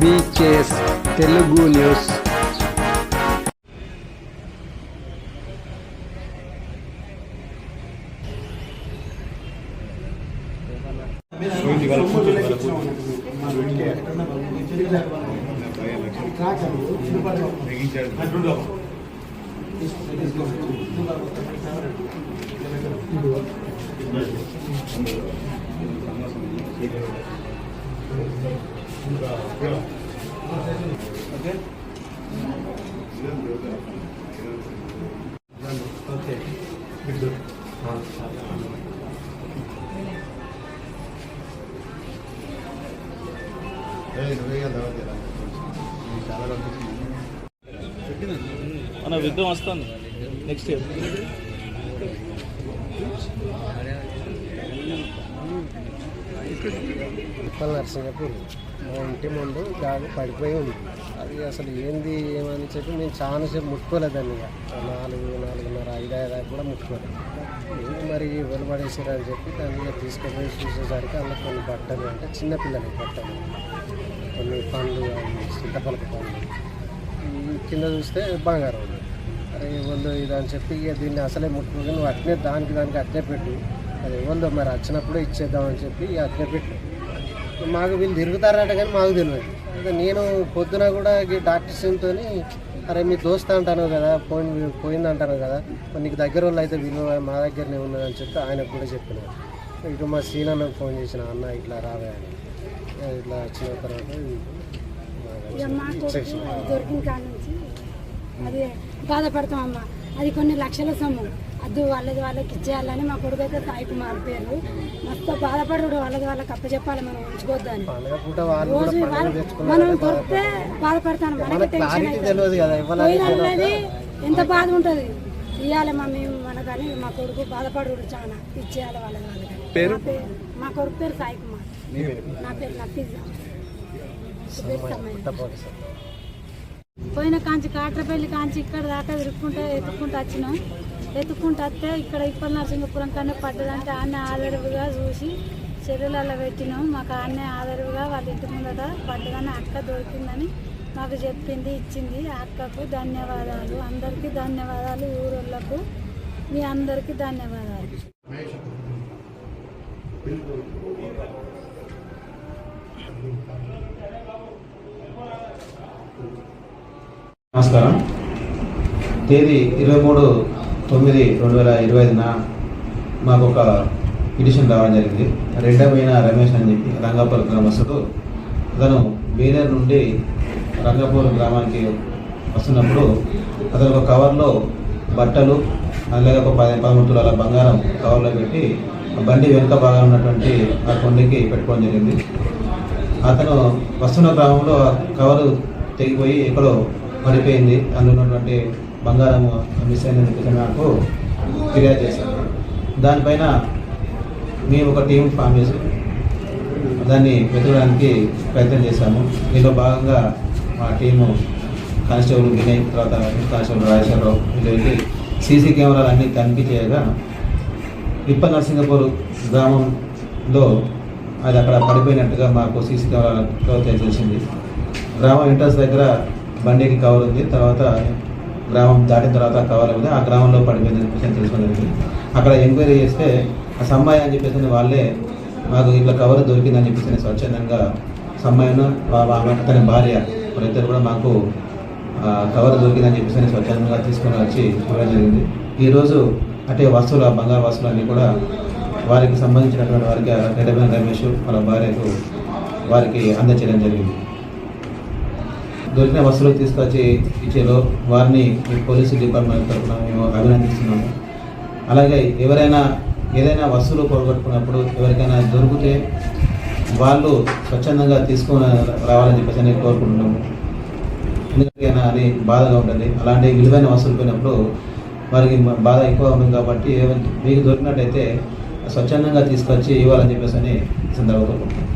BKS Telugu news Thank you. మన విగ్రహం వస్తుంది. నెక్స్ట్ ఇయర్ ఉప్పల్ నరసింగపూర్ మా ఇంటి ముందు గాలి పడిపోయి ఉంది. అది అసలు ఏంది ఏమని చెప్పి మేము చాలాసేపు ముట్టుకోలేదండి ఇక. నాలుగు నాలుగున్నర ఐదు ఐదు కూడా ముట్టుకోలేదు. ఏంది మరి వెలువడేసారు అని చెప్పి దాన్ని ఇక తీసుకుపోయి చూసేసరికి అందులో కొన్ని బట్టలు అంటే చిన్నపిల్లలకి బట్టలు కొన్ని పండ్లు అవి చింతపలక పండ్లు. కింద చూస్తే బంగారం ఉంది. అరే వాళ్ళు ఇది అని చెప్పి ఇక దీన్ని అసలే ముట్టుకుని నువ్వు అట్నే దానికి దానికి అట్నే పెట్టు. అది ఎవరిదో మరి వచ్చినప్పుడు ఇచ్చేద్దామని చెప్పి ఇక అట్నే పెట్టు. మాకు వీళ్ళు తిరుగుతారట కానీ మాకు తెలియదు. అయితే నేను పొద్దున కూడా డాక్టర్స్తో అరే మీ దోస్త్ అంటాను కదా పోయి పోయింది అంటాను కదా మరి నీకు దగ్గర వాళ్ళు అయితే విలువ మా దగ్గరనే ఉన్నదని చెప్పి ఆయనకు కూడా చెప్పిన. ఇక మా సీనన్నకు ఫోన్ చేసిన అన్న ఇట్లా రావే అని. ఇట్లా వచ్చిన తర్వాత ఇక మా కొడుకు దొరికిన కాడ నుంచి అది బాధపడతాం అమ్మ. అది కొన్ని లక్షల సొమ్ము. అద్దు వాళ్ళది వాళ్ళకి ఇచ్చేయాలని మా కొడుకు అయితే సాయి కుమార్ పేరు. మస్తు బాధపడు వాళ్ళది వాళ్ళకి అప్పచెప్పాలి మనం కూడా రోజు మనం దొరికితే బాధపడతాను మనకి టెన్షన్ ఎంత బాధ ఉంటుంది. ఇవ్వాలి మా మేము మనకని మా కొడుకు బాధపడు చాలా. ఇచ్చేయాలి వాళ్ళది వాళ్ళకి. పేరు? మా కొడుకు పేరు సాయి కుమార్. నా పేరు నఫీజా. పోయిన కాంచి కాట్రపల్లి కాంచి ఇక్కడ దాకా తిరుక్కుంటే ఎత్తుక్కుంటూ వచ్చినాం. ఎత్తుక్కుంటూ వస్తే ఇక్కడ ఇప్పటి నరసింహపురం కన్నా పడ్డదంటే ఆన్నే ఆదరవుగా చూసి చెరువులలో పెట్టినాం. మాకు ఆన్నే ఆదరవుగా వాళ్ళ ఇంటి ముందట పడ్డదని అక్క దొరికిందని మాకు చెప్పింది ఇచ్చింది. అక్కకు ధన్యవాదాలు. అందరికీ ధన్యవాదాలు ఊరోళ్ళకు. మీ అందరికీ ధన్యవాదాలు. నమస్కారం. తేదీ ఇరవై మూడు తొమ్మిది రెండు వేల ఇరవై ఐదున మాకు ఒక పిటిషన్ రావడం జరిగింది. రెండమైన రమేష్ అని చెప్పి రంగాపూర్ గ్రామస్తుడు. అతను బీదర్ నుండి రంగాపూర్ గ్రామానికి వస్తున్నప్పుడు అతను ఒక కవర్లో బట్టలు అలాగే ఒక పది పదమూడు తులాల బంగారం కవర్లో పెట్టి బండి వెనుక భాగం ఉన్నటువంటి ఆ కొండకి పెట్టుకోవడం జరిగింది. అతను వస్తున్న గ్రామంలో ఆ కవరు తెగిపోయి ఎక్కడో పడిపోయింది. అందులో ఉన్నటువంటి బంగారం మిస్ అయిందని నాకు ఫిర్యాదు చేశాను దానిపైన మేము ఒక టీం ఫామ్ చేసి దాన్ని వెతకడానికి ప్రయత్నం చేశాము. దీనిలో భాగంగా మా టీము కానిస్టేబుల్ వినయ్ తర్వాత హెడ్ కానిస్టేబుల్ రాజేశ్వరరావు వీళ్ళు వెళ్ళి సీసీ కెమెరాలు అన్నీ తనిఖీ చేయగా ఇప్ప నరసింగపూర్ గ్రామంలో అది అక్కడ పడిపోయినట్టుగా మాకు సీసీ కెమెరాలో తెలిసింది. గ్రామం ఇంటర్స్ దగ్గర బండికి కవర్ ఉంది. తర్వాత గ్రామం దాటిన తర్వాత కవర్ ఆ గ్రామంలో పడిపోయింది విషయం తెలుసుకున్నది అక్కడ ఎంక్వైరీ చేస్తే ఆ సమ్మాయి అని చెప్పేసి వాళ్ళే మాకు ఇట్లా కవర్ దొరికిందని చెప్పేసి స్వచ్ఛందంగా సమ్మాయిను ఆమె తన భార్య వాళ్ళిద్దరు కూడా మాకు కవర్ దొరికిందని చెప్పేసి స్వచ్ఛందంగా తీసుకొని వచ్చి ఇవ్వడం జరిగింది. ఈరోజు అంటే వస్తువులు ఆ బంగారు వస్తువులు అన్నీ కూడా వారికి సంబంధించినటువంటి వారికి రెడమైన రమేష్ వాళ్ళ భార్యకు వారికి అందచేయడం జరిగింది. దొరికిన వస్తువులు తీసుకొచ్చి ఇచ్చేలో వారిని ఈ పోలీసు డిపార్ట్మెంట్ తరఫున మేము అభినందిస్తున్నాము. అలాగే ఎవరైనా ఏదైనా వస్తువులు పోగొట్టుకున్నప్పుడు ఎవరికైనా దొరికితే వాళ్ళు స్వచ్ఛందంగా తీసుకుని రావాలని చెప్పేసి నేను కోరుకుంటున్నాము. ఎందుకైనా అది బాధగా ఉంటుంది. అలాంటి విలువైన వస్తువులు పోయినప్పుడు వారికి బాధ ఎక్కువ ఉంటుంది కాబట్టి మీకు దొరికినట్టయితే స్వచ్ఛందంగా తీసుకొచ్చి ఇవ్వాలని చెప్పేసి అని సందర్భంగా కోరుకుంటున్నాను